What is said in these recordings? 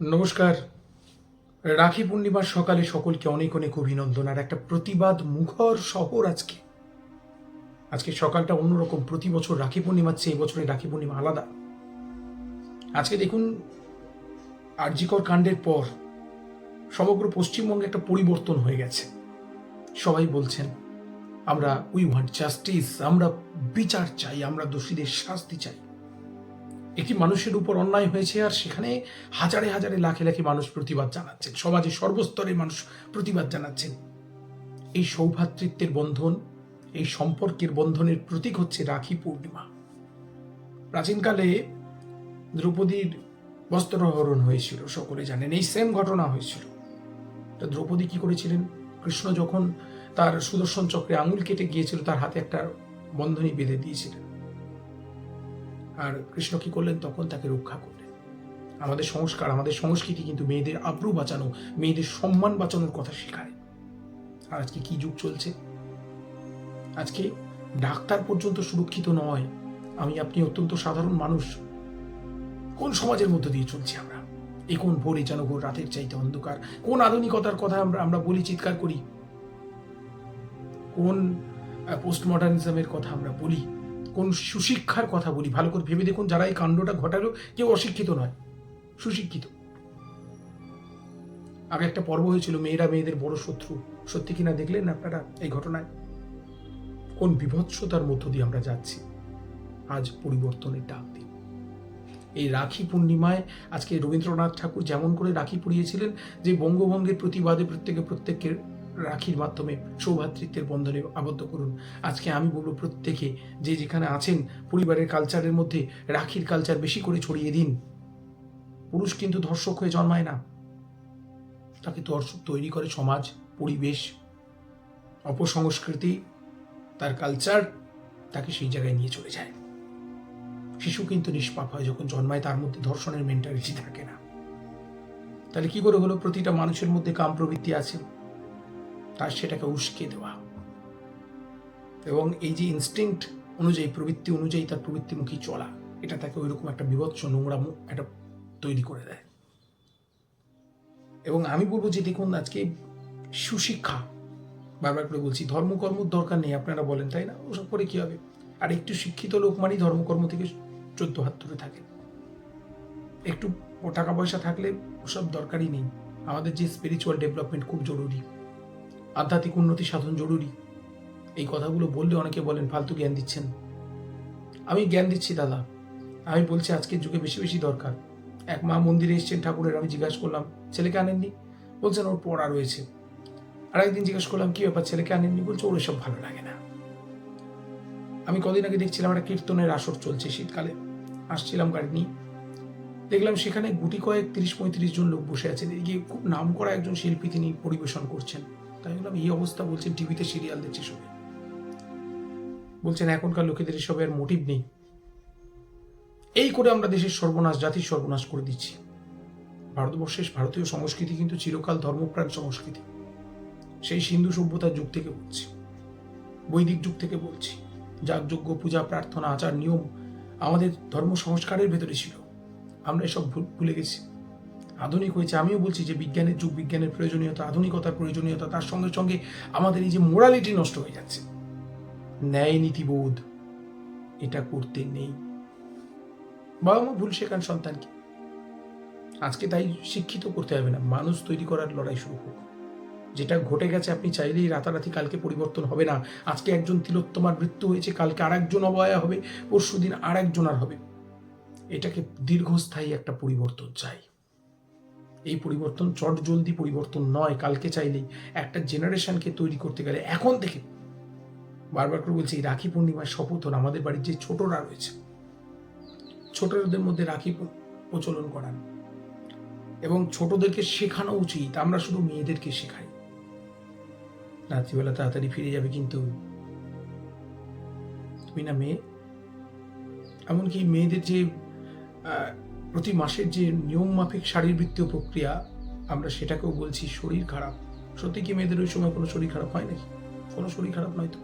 নমস্কার। রাখি পূর্ণিমার সকালে সকলকে অনেক অনেক অভিনন্দন আর একটা প্রতিবাদ মুখর শহর আজকে। আজকে সকালটা অন্যরকম, প্রতি বছর রাখি পূর্ণিমার চেয়ে এবছরে রাখি পূর্ণিমা আলাদা। আজকে দেখুন, আরজিকর কাণ্ডের পর সমগ্র পশ্চিমবঙ্গে একটা পরিবর্তন হয়ে গেছে। সবাই বলছেন, আমরা উই ওয়ান্ট জাস্টিস আমরা বিচার চাই, আমরা দোষীদের শাস্তি চাই। একটি মানুষের উপর অন্যায় হয়েছে আর সেখানে হাজারে হাজারে লাখে লাখে মানুষ প্রতিবাদ জানাচ্ছেন। সমাজে সর্বস্তরে মানুষ প্রতিবাদ জানাচ্ছেন। এই সৌভাতৃত্বের বন্ধন, এই সম্পর্কের বন্ধনের প্রতীক হচ্ছে রাখি পূর্ণিমা। প্রাচীনকালে দ্রৌপদীর বস্ত্রহরণ হয়েছিল, সকলে জানেন। এই সেম ঘটনা হয়েছিল। তা দ্রৌপদী কি করেছিলেন? কৃষ্ণ যখন তার সুদর্শন চক্রে আঙুল কেটে গিয়েছিল, তার হাতে একটা বন্ধনী বেঁধে দিয়েছিলেন। আর কৃষ্ণ কি করলেন? তখন তাকে রক্ষা করলেন। আমাদের সংস্কার, আমাদের সংস্কৃতি কিন্তু মেয়েদের আব্রু বাঁচানো, মেয়েদের সম্মান বাঁচানোর কথা শেখায়। আর আজকে কি যুগ চলছে? আজকে ডাক্তার পর্যন্ত সুরক্ষিত নয়। আমি, আপনি অত্যন্ত সাধারণ মানুষ। কোন সমাজের মধ্যে দিয়ে চলছি আমরা? এই কোন ভোরে যেন ভোর রাতের চাইতে অন্ধকার? কোন আধুনিকতার কথা আমরা আমরা বলি, চিৎকার করি? কোন পোস্ট মডার্নিজমের কথা আমরা বলি? কোন সুশিক্ষার কথা বলি, ভালো করে ভেবে দেখুন যারা এই কাণ্ডটা ঘটালো, কেউ অশিক্ষিত নয়, সুশিক্ষিত। আগে একটা পর্ব হয়েছিল, মেয়েরা মেয়েদের বড় শত্রু। সত্যি কিনা দেখলেন আপনারা এই ঘটনায়? কোন বিভৎসতার মধ্য দিয়ে আমরা যাচ্ছি? আজ পরিবর্তনের ডাক দিন। এই রাখি পূর্ণিমায় আজকে রবীন্দ্রনাথ ঠাকুর যেমন করে রাখি পরিয়েছিলেন, যে বঙ্গভঙ্গের প্রতিবাদে প্রত্যেকে প্রত্যেকের রাখির মাধ্যমে সৌভাতৃত্বের বন্ধনে আবদ্ধ করুন। আজকে আমি বলব প্রত্যেকে যে যেখানে আছেন, পরিবারের কালচারের মধ্যে রাখির কালচার বেশি করে ছড়িয়ে দিন। পুরুষ কিন্তু ধর্ষক হয়ে জন্মায় না। তাকে ধর্ষক তৈরি করে সমাজ, পরিবেশ, অপসংস্কৃতি, তার কালচার তাকে সেই জায়গায় নিয়ে চলে যায়। শিশু কিন্তু নিষ্পাপ হয় যখন জন্মায়, তার মধ্যে ধর্ষণের মেন্টালিটি থাকে না। তাহলে কি করে হলো? প্রতিটা মানুষের মধ্যে কাম প্রবৃত্তি আছে। তার সেটাকে উস্কে দেওয়া। এবং এই যে ইনস্টিংক্ট অনুযায়ী, প্রবৃত্তি অনুযায়ী তার প্রবৃত্তিমুখী চলা, এটা তাকে ওই রকম একটা বিভৎস নোংরা একটা তৈরি করে দেয়। এবং আমি বলব যে দেখুন, আজকে সুশিক্ষা, বারবার করে বলছি ধর্মকর্মর দরকার নেই, আপনারা বলেন, তাই না? ওসব করে কি হবে? আর একটু শিক্ষিত লোক মানেই ধর্মকর্ম থেকে চোদ্দ হাত ধরে থাকে একটু টাকা পয়সা থাকলে ওসব দরকারই নেই। আমাদের যে স্পিরিচুয়াল ডেভেলপমেন্ট খুব জরুরি। আধ্যাত্মিক উন্নতি সাধন জরুরি। এই কথাগুলো বললে অনেকে বলেন, ফালতু জ্ঞান দিচ্ছেন। আমি জ্ঞান দিচ্ছি, দাদা। আমি বলছি, আজকের যুগে বেশি বেশি দরকার। এক মা মন্দিরে এসছেন ঠাকুরের, আমি জিজ্ঞাসা করলাম, ছেলেকে আনেননি? বলছেন, ওর পড়া রয়েছে। আর একদিন জিজ্ঞাসা করলাম, কি ব্যাপার, ছেলেকে আনেননি? বলছে, ওর এসব ভালো লাগে না। আমি কদিন আগে দেখছিলাম, একটা কীর্তনের আসর চলছে শীতকালে। আসছিলাম গাড়ি নিয়ে। দেখলাম সেখানে গুটি কয়েক, তিরিশ পঁয়ত্রিশ জন লোক বসে আছে এদিকে খুব নাম করা একজন শিল্পী তিনি পরিবেশন করছেন। তাই বললাম, এই অবস্থা বলছেন টিভিতে সিরিয়াল দেখছে সবাই। বলছেন, এখনকার লোকেদের এসবের মোটিভ নেই। এই করে আমরা দেশের সর্বনাশ, জাতির সর্বনাশ করে দিচ্ছি। ভারতবর্ষের ভারতীয় সংস্কৃতি কিন্তু চিরকাল ধর্মপ্রাণ সংস্কৃতি। সেই সিন্ধু সভ্যতার যুগ থেকে বলছি, বৈদিক যুগ থেকে বলছি, যাগযজ্ঞ, পূজা, প্রার্থনা, আচার, নিয়ম আমাদের ধর্ম সংস্কারের ভেতরে ছিল। আমরা এসব ভুলে গেছি। আধুনিক হয়েছে। আমিও বলছি যে বিজ্ঞানের যুগ, বিজ্ঞানের প্রয়োজনীয়তা, আধুনিকতার প্রয়োজনীয়তা, তার সঙ্গে সঙ্গে আমাদের এই যে মোরালিটি নষ্ট হয়ে যাচ্ছে। ন্যায় নীতিবোধ এটা করতে নেই। বাবা মা ভুল শেখান সন্তানকে। আজকে তাই শিক্ষিত করতে হবে না। মানুষ তৈরি করার লড়াই শুরু হোক। যেটা ঘটে গেছে আপনি চাইলেই রাতারাতি কালকে পরিবর্তন হবে না। আজকে একজন তিলোত্তমার মৃত্যু হয়েছে, কালকে আর একজন অবয়া হবে পরশু দিন আর একজনার হবে। এটাকে দীর্ঘস্থায়ী একটা পরিবর্তন চাই। এই পরিবর্তন চট জলদি পরিবর্তন নয়, কালকে চাইলেই। একটা জেনারেশনকে তৈরি করতে গেলে এখন থেকে। বারবার করে বলছি, রাখি পূর্ণিমার শপথ আমাদের বাড়ির যে ছোটরা রয়েছে, ছোটদের মধ্যে রাখি প্রচলন করান। এবং ছোটদেরকে শেখানো উচিত। আমরা শুধু মেয়েদেরকে শেখাই। রাত্রিবেলা তাড়াতাড়ি ফিরে যাবে কিন্তু। তুমি না মেয়ে? এমনকি মেয়েদের যে প্রতি মাসের যে নিয়ম মাফিক শারীরবৃত্তীয় প্রক্রিয়া, আমরা সেটাকেও বলছি শরীর খারাপ। সত্যি কি মেয়েদের ওই সময় কোনো শরীর খারাপ হয় নাকি? কোনো শরীর খারাপ নয় তো।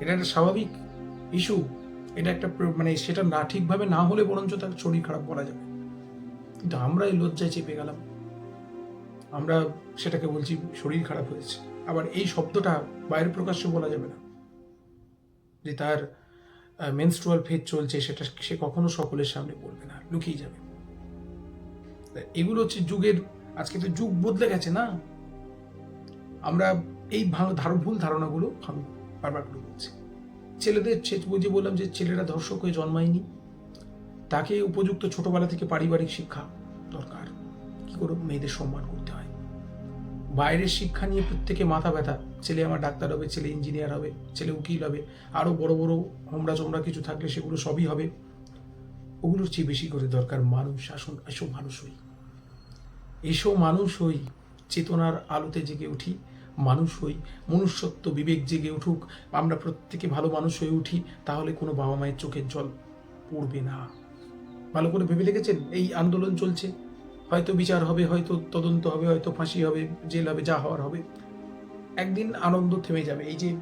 এটা একটা স্বাভাবিক ইস্যু এটা একটা মানে সেটা না ঠিকভাবে না হলে বরঞ্চ তার শরীর খারাপ বলা যাবে। কিন্তু আমরা এই লজ্জায় চেপে গেলাম। আমরা সেটাকে বলছি শরীর খারাপ হয়েছে। আবার এই শব্দটা বাইরে প্রকাশ্যে বলা যাবে না। যে তার মেনস্ট্রুয়াল ফেজ চলছে, সেটা সে কখনো সকলের সামনে বলবে না, লুকিয়ে যাবে। এগুলো হচ্ছে যুগের, আজকে তো যুগ বদলে গেছে না? আমরা এই ভাঙ- ধার, ভুল ধারণাগুলো বারবার করে বলছি। ছেলেদের ওই বললাম যে ছেলেরা ধর্ষক হয়ে জন্মায়নি, তাকে উপযুক্ত ছোটবেলা থেকে পারিবারিক শিক্ষা দরকার। কি করে মেয়েদের সম্মান করতে বাইরের শিক্ষা নিয়ে প্রত্যেকে মাথা ব্যথা। ছেলে আমার ডাক্তার হবে, ছেলে ইঞ্জিনিয়ার হবে, ছেলে উকিল হবে আরও বড় বড় হোমরা চোমরা কিছু থাকলে সেগুলো সবই হবে। ওগুলোর চেয়ে বেশি করে দরকার মানুষ শাসন এসব মানুষ হই। এসব মানুষ হই, চেতনার আলোতে জেগে উঠি, মানুষ হই, মনুষ্যত্ব, বিবেক জেগে উঠুক, আমরা প্রত্যেকে ভালো মানুষ হয়ে উঠি, তাহলে কোনো বাবা মায়ের চোখের জল পড়বে না। ভালো করে ভেবে দেখেছেন? এই আন্দোলন চলছে। হয়তো বিচার হবে, হয়তো তদন্ত হবে, হয়তো ফাঁসি হবে, জেল হবে, যা হওয়ার হবে। একদিন আনন্দ থেমে যাবে। এই যে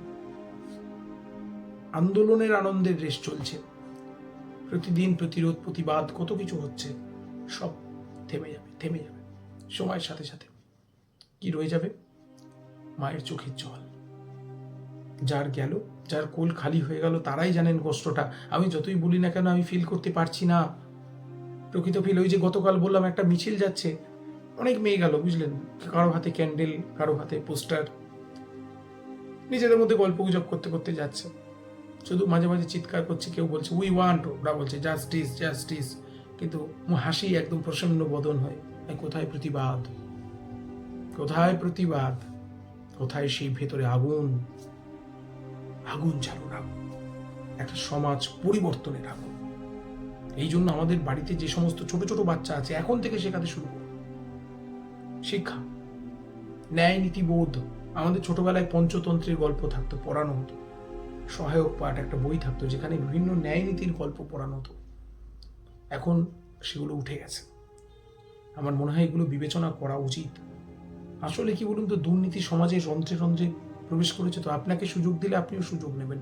আন্দোলনের আনন্দের রেশ চলছে। প্রতিদিন প্রতিরোধ, প্রতিবাদ, কত কিছু হচ্ছে, সব থেমে যাবে থেমে যাবে। সময়ের সাথে সাথে কি রয়ে যাবে? মায়ের চোখের জল। যার গেল, যার কোল খালি হয়ে গেল, তারাই জানেন কষ্টটা। আমি যতই বলি না কেন, আমি ফিল করতে পারছি না। প্রকৃত ফিল ওই যে গতকাল বললাম একটা মিছিল যাচ্ছে, অনেক মেয়ে গেল, বুঝলেন? কারও হাতে ক্যান্ডেল কারও হাতে পোস্টার নিজেদের মধ্যে গল্প গুজব করতে করতে যাচ্ছে। শুধু মাঝে মাঝে চিৎকার করছে, কেউ বলছে উই ওয়ান্ট ওরা বলছে জাস্টিস জাস্টিস কিন্তু হাসি একদম প্রসন্ন বদন হয়। কোথায় প্রতিবাদ? কোথায় প্রতিবাদ? কোথায় সেই ভেতরে আগুন? আগুন ছাড়ুন আগুন। একটা সমাজ পরিবর্তনের আগুন। এই জন্য আমাদের বাড়িতে যে সমস্ত ছোট ছোট বাচ্চা আছে, এখন থেকে শেখাতে শুরু করুন শিক্ষা, ন্যায় নীতিবোধ আমাদের ছোটবেলায় পঞ্চতন্ত্রের গল্প থাকতো, পড়ানো হতো। সহায়ক পাঠ একটা বই থাকতো, যেখানে বিভিন্ন ন্যায় নীতির গল্প পড়ানো হতো। এখন সেগুলো উঠে গেছে। আমার মনে হয় এগুলো বিবেচনা করা উচিত। আসলে কি বলুন তো, দুর্নীতি সমাজে যন্ত্রে যন্ত্রে প্রবেশ করেছে, তো আপনাকে সুযোগ দিলে আপনিও সুযোগ নেবেন।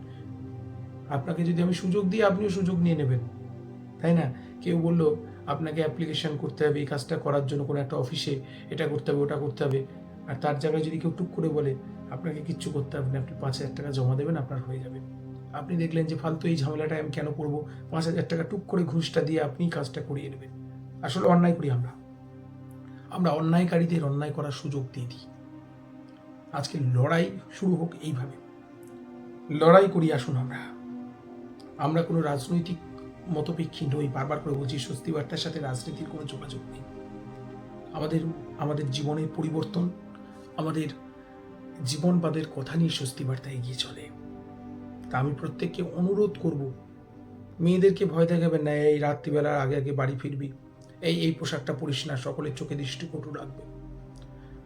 আপনাকে যদি আমি সুযোগ দিই, আপনিও সুযোগ নিয়ে নেবেন। তাই না? কেউ বলল, আপনাকে অ্যাপ্লিকেশন করতে হবে, এই কাজটা করার জন্য কোনো একটা অফিসে এটা করতে হবে, ওটা করতে হবে। আর তার জায়গায় যদি কেউ টুক করে বলে, আপনাকে কিচ্ছু করতে হবে না, আপনি পাঁচ হাজার টাকা জমা দেবেন, আপনার হয়ে যাবে। আপনি দেখলেন যে ফালতু এই ঝামেলাটা আমি কেন করব? পাঁচ হাজার টাকা টুক করে ঘুষটা দিয়ে আপনি কাজটা করিয়ে নেবেন। আসলে অন্যায় করি আমরা। আমরা অন্যায়কারীদের অন্যায় করার সুযোগ দিয়ে দিই। আজকে লড়াই শুরু হোক এইভাবে। লড়াই করি আসুন আমরা। আমরা কোনো রাজনৈতিক মতপেক্ষী নই, বারবার করে বলছি, স্বস্তি বার্তার সাথে রাজনীতির কোনো যোগাযোগ নেই। আমাদের আমাদের জীবনের পরিবর্তন, আমাদের জীবনবাদের কথা নিয়ে স্বস্তি বার্তা এগিয়ে চলে। তা আমি প্রত্যেককে অনুরোধ করব, মেয়েদেরকে ভয় দেখাবেন না, এই রাত্রিবেলার আগে আগে বাড়ি ফিরবি, এই এই পোশাকটা পরিস না, সকলের চোখে দৃষ্টিকটু রাখবে।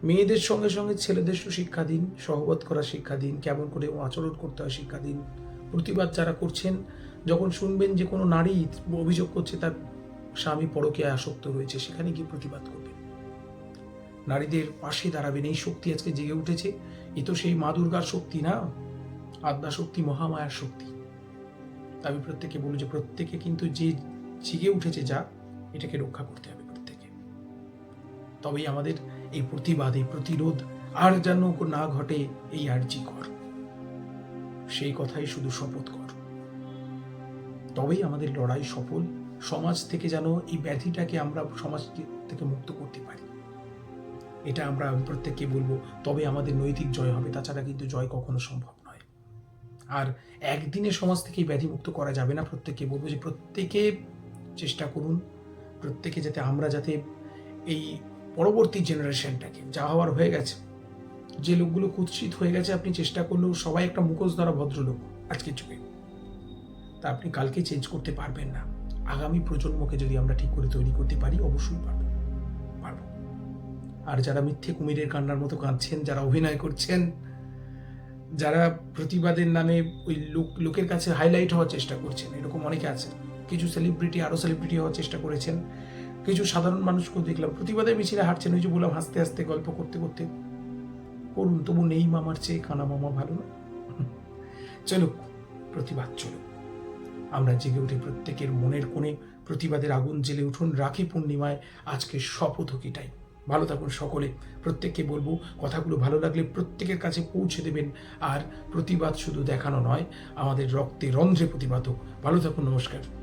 মেয়েদের সঙ্গে সঙ্গে ছেলেদের শিক্ষা দিন, সহবত করা শিক্ষা দিন, কেমন করে আচরণ করতে হয় শিক্ষা দিন। প্রতিবাদ যারা করছেন যখন শুনবেন যে কোনো নারী অভিযোগ করছে তার স্বামী পরকে আসক্ত রয়েছে সেখানে গিয়ে প্রতিবাদ করবেন। নারীদের পাশে দাঁড়াবেন। এই শক্তি আজকে জেগে উঠেছে। এ তো সেই মা দুর্গার শক্তি না? আদ্যা শক্তি, মহামায়ার শক্তি। আমি প্রত্যেকে বলি যে, প্রত্যেকে কিন্তু যে জেগে উঠেছে যা, এটাকে রক্ষা করতে হবে প্রত্যেকে। তবেই আমাদের এই প্রতিবাদ, এই প্রতিরোধ আর যেন না ঘটে, এই আর্জি কর। সেই কথাই শুধু শপথ কর। তবেই আমাদের লড়াই সফল। সমাজ থেকে যেন এই ব্যাধিটাকে আমরা সমাজ থেকে মুক্ত করতে পারি। এটা আমরা আমি প্রত্যেককে বলব তবে আমাদের নৈতিক জয় হবে। তাছাড়া কিন্তু জয় কখনো সম্ভব নয়। আর একদিনে সমাজ থেকে এই ব্যাধি মুক্ত করা যাবে না, প্রত্যেককে বলব যে প্রত্যেকে চেষ্টা করুন। প্রত্যেকে যাতে আমরা যাতে এই পরবর্তী জেনারেশনটাকে, যা হওয়ার হয়ে গেছে, যে লোকগুলো কুৎসিত হয়ে গেছে, আপনি চেষ্টা করলেও সবাই একটা মুখোশ ধরা ভদ্রলোক আজকের যুগে। তা আপনি কালকে চেঞ্জ করতে পারবেন না। আগামী প্রজন্মকে যদি আমরা ঠিক করে তৈরি করতে পারি, অবশ্যই পারব। পারব। আর যারা মিথ্যে কুমিরের কান্নার মতো কাঁদছেন, যারা অভিনয় করছেন, যারা প্রতিবাদের নামে ওই লোক, লোকের কাছে হাইলাইট হওয়ার চেষ্টা করছেন, এরকম অনেকে আছে। কিছু সেলিব্রিটি আরও সেলিব্রিটি হওয়ার চেষ্টা করেছেন। কিছু সাধারণ মানুষকেও দেখলাম প্রতিবাদের মিছিলে হাঁটছেন, ওই যে বললাম, হাসতে হাসতে গল্প করতে করতে। করুন, তবু নেই মামার চেয়ে, কানা মামা ভালো না। চলুক, প্রতিবাদ চলুক। আমরা জেগে উঠি প্রত্যেকের মনের কোণে, প্রতিবাদের আগুন জেলে উঠুন রাখি পূর্ণিমায় আজকে শপথ কিটাই ভালো থাকুন সকলে, প্রত্যেককে বলব, কথাগুলো ভালো লাগলে প্রত্যেকের কাছে পৌঁছে দেবেন, আর প্রতিবাদ শুধু দেখানো নয়, আমাদের রক্তে রন্ধ্রে প্রতিবাদ হোক ভালো থাকুন, নমস্কার।